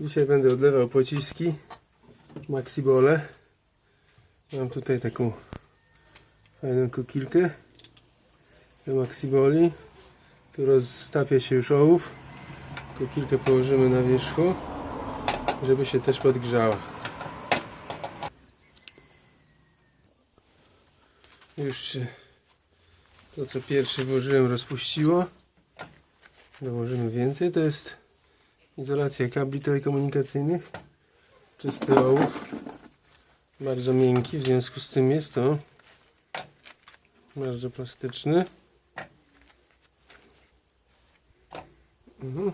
Dzisiaj będę odlewał pociski Maxibole. Mam tutaj taką fajną kokilkę do Maxiboli. Tu roztapia się już ołów. Kokilkę położymy na wierzchu, żeby się też podgrzała. Już się to co pierwszy włożyłem rozpuściło. Dołożymy więcej. To jest izolacja kabli telekomunikacyjnych. Czysty ołów. Bardzo miękki, w związku z tym jest to bardzo plastyczny. Mhm.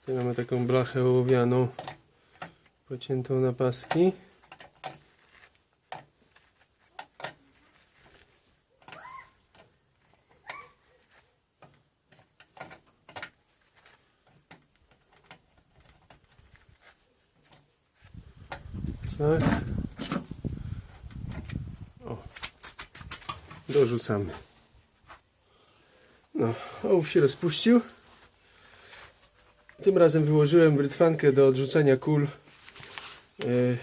Tutaj mamy taką blachę ołowianą pociętą na paski. Tak. O. Dorzucamy. No, ołów się rozpuścił. Tym razem wyłożyłem brytwankę do odrzucania kul yy,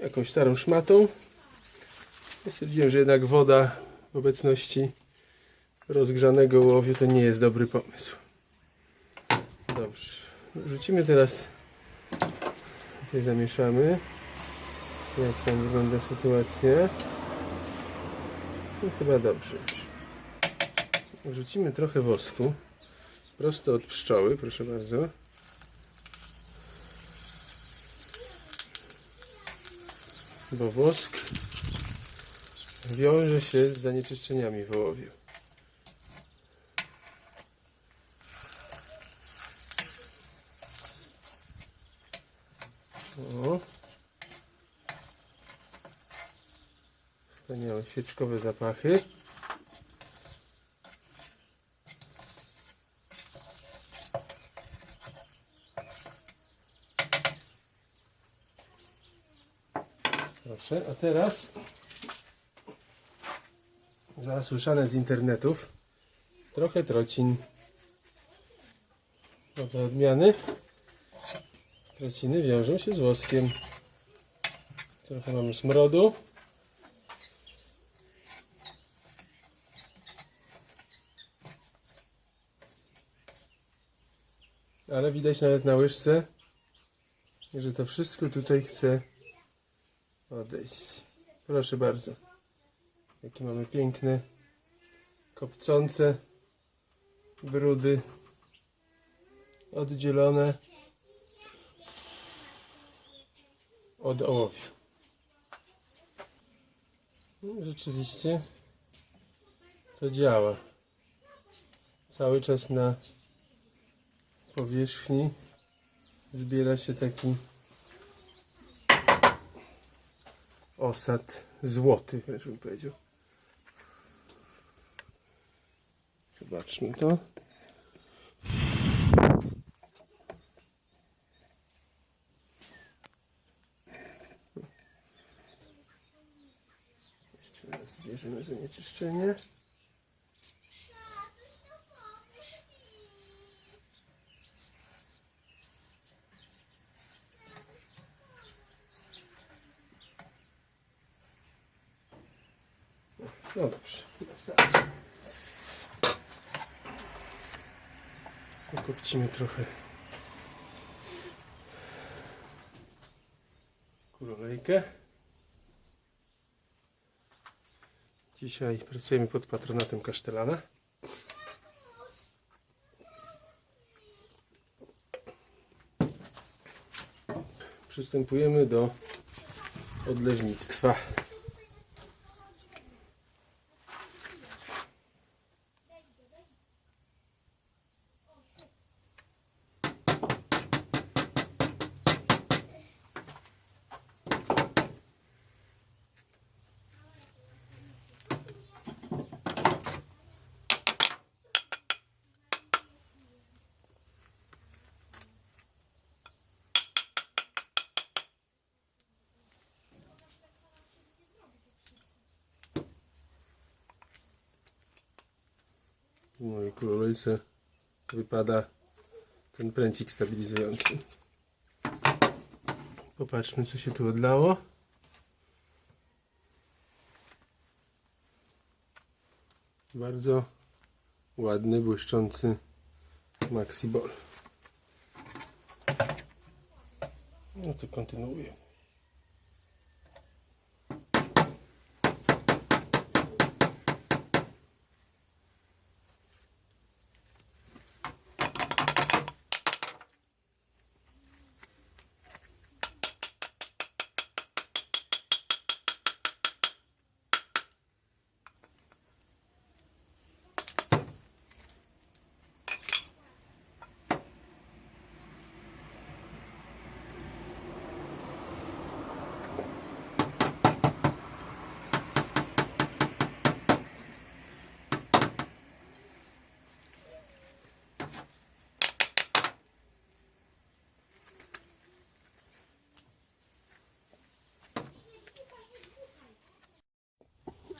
jakąś starą szmatą. Stwierdziłem, że jednak woda w obecności rozgrzanego ołowiu to nie jest dobry pomysł. Dobrze. Wrzucimy teraz Tutaj zamieszamy. Jak tam wygląda sytuacja. No chyba dobrze. Wrzucimy trochę wosku. Prosto od pszczoły, proszę bardzo. Bo wosk wiąże się z zanieczyszczeniami w ołowiu. O. Wspaniałe świeczkowe zapachy. Proszę, a teraz zasłyszane z internetów trochę trocin. Nowe odmiany. Trociny wiążą się z woskiem. Trochę mamy smrodu. Ale widać nawet na łyżce, że to wszystko tutaj chce odejść. Proszę bardzo. Jakie mamy piękne, kopcące brudy oddzielone od ołowiu. No, Rzeczywiście to działa. Cały czas na powierzchni zbiera się taki osad złoty, wręcz bym powiedział. Zobaczmy to. Jeszcze raz zbierzemy zanieczyszczenie. No dobrze, wystarczy. Pokopcimy trochę kulolejkę. Dzisiaj pracujemy pod patronatem kasztelana. Przystępujemy do odlewnictwa. W mojej królejce wypada ten pręcik stabilizujący. Popatrzmy, co się tu odlało. Bardzo ładny, błyszczący Maxi Ball. No to kontynuuję.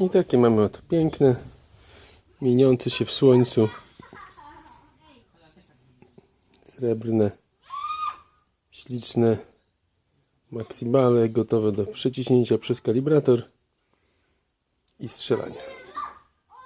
I takie mamy oto piękne, mieniące się w słońcu srebrne, śliczne maksibale gotowe do przeciśnięcia przez kalibrator i strzelania.